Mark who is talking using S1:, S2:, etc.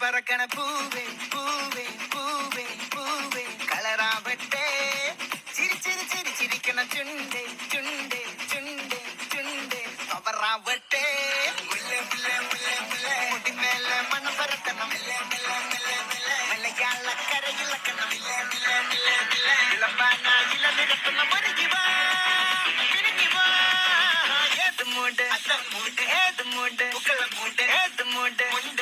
S1: പറക്കണ പൂവേ പൂവേ പൂവേ പൂവേ. കളറാവട്ടെ. ചിരി ചിരി ചിരി ചിരിക്കണ ചുണ്ടേ ചുണ്ടേ ചുണ്ടേ ചുണ്ടേ. പവറാവട്ടെ മുല്ല മുല്ല മുല്ല മുല്ല. മുടിമേലെ മണം പരത്തണം. മലയാളക്കരയിളക്കണം ഇളമ്പാനായില നിരത്തുന്ന മുരുകിവാ പിരിഞ്ഞിവാ ഏത് മൂട്? മൂട് ഏത് മൂട്? മൂട്. ഏത് മൂട്? മുണ്ട്. മൂട് ഏത്